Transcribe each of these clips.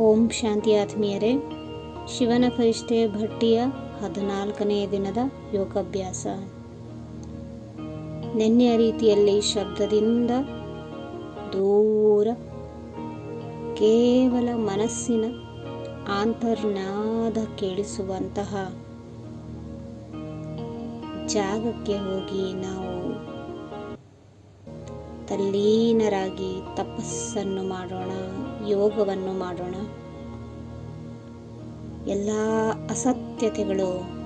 ಓಂ ಶಾಂತಿ ಆತ್ಮೀಯರೇ, ಶಿವನ ಪರಿಷ್ಠೆ ಭಟ್ಟಿಯ ಹದಿನಾಲ್ಕನೆಯ ದಿನದ ಯೋಗಾಭ್ಯಾಸ. ನೆನ್ನೆಯ ರೀತಿಯಲ್ಲಿ ಶಬ್ದದಿಂದ ದೂರ ಕೇವಲ ಮನಸ್ಸಿನ ಆಂತರ್ನಾದ ಕೇಳಿಸುವಂತಹ ಜಾಗಕ್ಕೆ ಹೋಗಿ ನಾವು ತಲ್ಲೀನರಾಗಿ ತಪಸ್ಸನ್ನು ಮಾಡೋಣ, ಯೋಗವನ್ನು ಮಾಡೋಣ. ಎಲ್ಲ ಅಸತ್ಯತೆಗಳು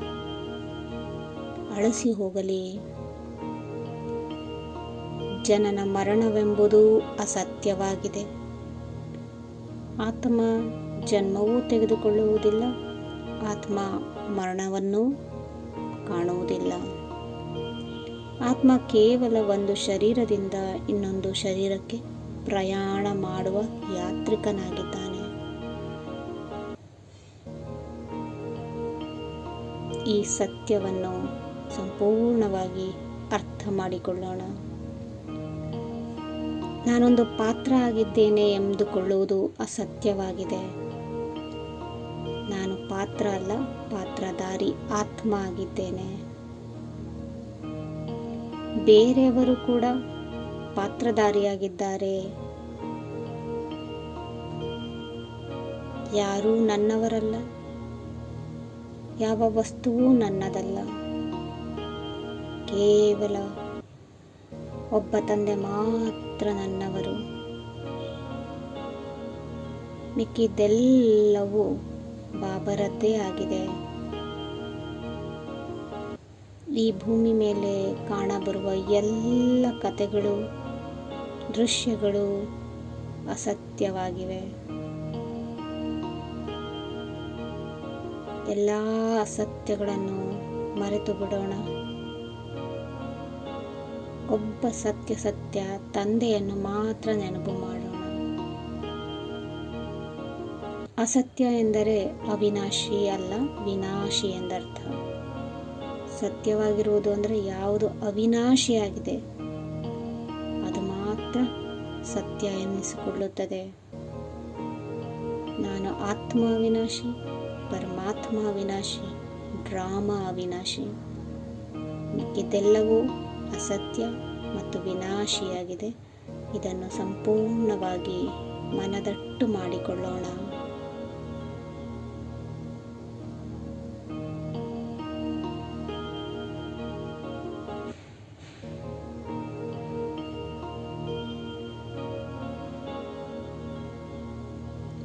ಅಳಸಿ ಹೋಗಲಿ. ಜನನ ಮರಣವೆಂಬುದು ಅಸತ್ಯವಾಗಿದೆ. ಆತ್ಮ ಜನ್ಮವೂ ತೆಗೆದುಕೊಳ್ಳುವುದಿಲ್ಲ, ಆತ್ಮ ಮರಣವನ್ನು ಕಾಣುವುದಿಲ್ಲ. ಆತ್ಮ ಕೇವಲ ಒಂದು ಶರೀರದಿಂದ ಇನ್ನೊಂದು ಶರೀರಕ್ಕೆ ಪ್ರಯಾಣ ಮಾಡುವ ಯಾತ್ರಿಕನಾಗಿದ್ದಾನೆ. ಈ ಸತ್ಯವನ್ನು ಸಂಪೂರ್ಣವಾಗಿ ಅರ್ಥ ಮಾಡಿಕೊಳ್ಳೋಣ. ನಾನೊಂದು ಪಾತ್ರ ಆಗಿದ್ದೇನೆ ಎಂದುಕೊಳ್ಳುವುದು ಅಸತ್ಯವಾಗಿದೆ. ನಾನು ಪಾತ್ರ ಅಲ್ಲ, ಪಾತ್ರಧಾರಿ, ಆತ್ಮ ಆಗಿದ್ದೇನೆ. ಬೇರೆಯವರು ಕೂಡ ಪಾತ್ರಧಾರಿಯಾಗಿದ್ದಾರೆ. ಯಾರೂ ನನ್ನವರಲ್ಲ, ಯಾವ ವಸ್ತುವೂ ನನ್ನದಲ್ಲ. ಕೇವಲ ಒಬ್ಬ ತಂದೆ ಮಾತ್ರ ನನ್ನವರು. ಮಿಕ್ಕಿದ್ದೆಲ್ಲವೂ ಬಾಬರದ್ದೇ ಆಗಿದೆ. ಈ ಭೂಮಿ ಮೇಲೆ ಕಾಣಬರುವ ಎಲ್ಲ ಕಥೆಗಳು, ದೃಶ್ಯಗಳು ಅಸತ್ಯವಾಗಿವೆ. ಎಲ್ಲ ಅಸತ್ಯಗಳನ್ನು ಮರೆತು ಬಿಡೋಣ ಒಬ್ಬ ಸತ್ಯ ಸತ್ಯ ತಂದೆಯನ್ನು ಮಾತ್ರ ನೆನಪು ಮಾಡೋಣ. ಅಸತ್ಯ ಎಂದರೆ ಅವಿನಾಶಿ ಅಲ್ಲ, ವಿನಾಶಿ ಎಂದರ್ಥ. ಸತ್ಯವಾಗಿರುವುದು ಅಂದರೆ ಯಾವುದು ಅವಿನಾಶಿಯಾಗಿದೆ, ಅದು ಮಾತ್ರ ಸತ್ಯ ಎನ್ನಿಸಿಕೊಳ್ಳುತ್ತದೆ. ನಾನು ಆತ್ಮ ಅವಿನಾಶಿ, ಪರಮಾತ್ಮ ಅವಿನಾಶಿ ಡ್ರಾಮಾ ಅವಿನಾಶಿ. ಇದೆಲ್ಲವೂ ಅಸತ್ಯ ಮತ್ತು ವಿನಾಶಿಯಾಗಿದೆ. ಇದನ್ನು ಸಂಪೂರ್ಣವಾಗಿ ಮನದಟ್ಟು ಮಾಡಿಕೊಳ್ಳೋಣ.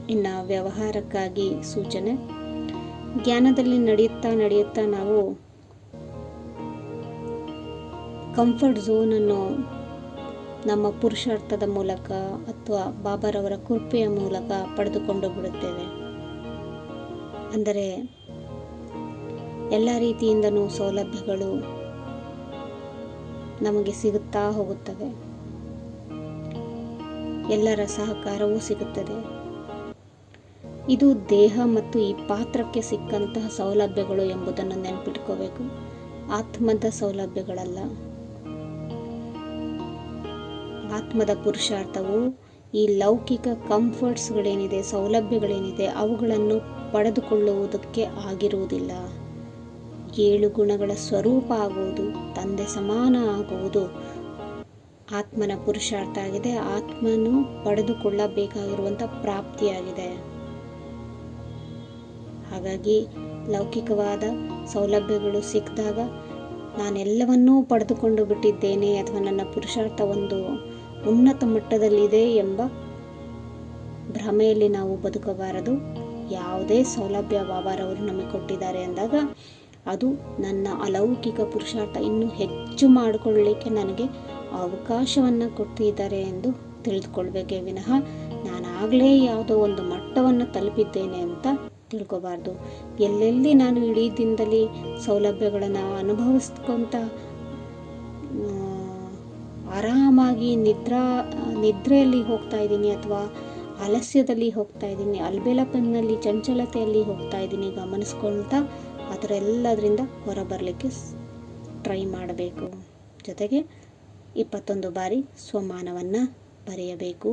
ಇನ್ನು ವ್ಯವಹಾರಕ್ಕಾಗಿ ಸೂಚನೆ. ಜ್ಞಾನದಲ್ಲಿ ನಡೆಯುತ್ತಾ ನಡೆಯುತ್ತಾ ನಾವು ಕಂಫರ್ಟ್ ಝೋನನ್ನು ನಮ್ಮ ಪುರುಷಾರ್ಥದ ಮೂಲಕ ಅಥವಾ ಬಾಬಾರವರ ಕೃಪೆಯ ಮೂಲಕ ಪಡೆದುಕೊಂಡು ಬಿಡುತ್ತೇವೆ. ಅಂದರೆ ಎಲ್ಲ ರೀತಿಯಿಂದನೂ ಸೌಲಭ್ಯಗಳು ನಮಗೆ ಸಿಗುತ್ತಾ ಹೋಗುತ್ತವೆ. ಎಲ್ಲರ ಸಹಕಾರವೂ ಸಿಗುತ್ತದೆ. ಇದು ದೇಹ ಮತ್ತು ಈ ಪಾತ್ರಕ್ಕೆ ಸಿಕ್ಕಂತಹ ಸೌಲಭ್ಯಗಳು ಎಂಬುದನ್ನು ನೆನಪಿಟ್ಕೋಬೇಕು. ಆತ್ಮದ ಸೌಲಭ್ಯಗಳಲ್ಲ. ಆತ್ಮದ ಪುರುಷಾರ್ಥವು ಈ ಲೌಕಿಕ ಕಂಫರ್ಟ್ಸ್ಗಳೇನಿದೆ, ಸೌಲಭ್ಯಗಳೇನಿದೆ, ಅವುಗಳನ್ನು ಪಡೆದುಕೊಳ್ಳುವುದಕ್ಕೆ ಆಗಿರುವುದಿಲ್ಲ. ಏಳು ಗುಣಗಳ ಸ್ವರೂಪ ಆಗುವುದು, ತಂದೆ ಸಮಾನ ಆಗುವುದು. ಆತ್ಮನ ಪುರುಷಾರ್ಥ ಆಗಿದೆ, ಆತ್ಮನು ಪಡೆದುಕೊಳ್ಳಬೇಕಾಗಿರುವಂಥ ಪ್ರಾಪ್ತಿಯಾಗಿದೆ. ಹಾಗಾಗಿ ಲೌಕಿಕವಾದ ಸೌಲಭ್ಯಗಳು ಸಿಕ್ಕಿದಾಗ ನಾನೆಲ್ಲವನ್ನೂ ಪಡೆದುಕೊಂಡು ಬಿಟ್ಟಿದ್ದೇನೆ ಅಥವಾ ನನ್ನ ಪುರುಷಾರ್ಥ ಒಂದು ಉನ್ನತ ಮಟ್ಟದಲ್ಲಿದೆ ಎಂಬ ಭ್ರಮೆಯಲ್ಲಿ ನಾವು ಬದುಕಬಾರದು. ಯಾವುದೇ ಸೌಲಭ್ಯ ಬಾಬಾರವರು ನಮಗೆ ಕೊಟ್ಟಿದ್ದಾರೆ ಅಂದಾಗ ಅದು ನನ್ನ ಅಲೌಕಿಕ ಪುರುಷಾರ್ಥ ಇನ್ನೂ ಹೆಚ್ಚು ಮಾಡಿಕೊಳ್ಳಲಿಕ್ಕೆ ನನಗೆ ಅವಕಾಶವನ್ನು ಕೊಟ್ಟಿದ್ದಾರೆ ಎಂದು ತಿಳಿದುಕೊಳ್ಬೇಕೇ ವಿನಃ ನಾನಾಗಲೇ ಯಾವುದೋ ಒಂದು ಮಟ್ಟವನ್ನು ತಲುಪಿದ್ದೇನೆ ಅಂತ ತಿಳ್ಕೊಬಾರ್ದು. ಎಲ್ಲೆಲ್ಲಿ ನಾನು ಇಡೀ ದಿನದಲ್ಲಿ ಸೌಲಭ್ಯಗಳನ್ನು ಅನುಭವಿಸ್ಕೊಂತ ಆರಾಮಾಗಿ ನಿದ್ರಾ, ನಿದ್ರೆಯಲ್ಲಿ ಹೋಗ್ತಾ ಇದ್ದೀನಿ ಅಥವಾ ಆಲಸ್ಯದಲ್ಲಿ ಹೋಗ್ತಾ ಇದ್ದೀನಿ, ಅಲ್ಬೆಲಪನ್ನಲ್ಲಿ, ಚಂಚಲತೆಯಲ್ಲಿ ಹೋಗ್ತಾ ಇದ್ದೀನಿ ಗಮನಿಸ್ಕೊಳ್ತಾ ಅದರೆಲ್ಲದರಿಂದ ಹೊರಬರಲಿಕ್ಕೆ ಟ್ರೈ ಮಾಡಬೇಕು. ಜೊತೆಗೆ ಇಪ್ಪತ್ತೊಂದು ಬಾರಿ ಸ್ವಮಾನವನ್ನು ಬರೆಯಬೇಕು.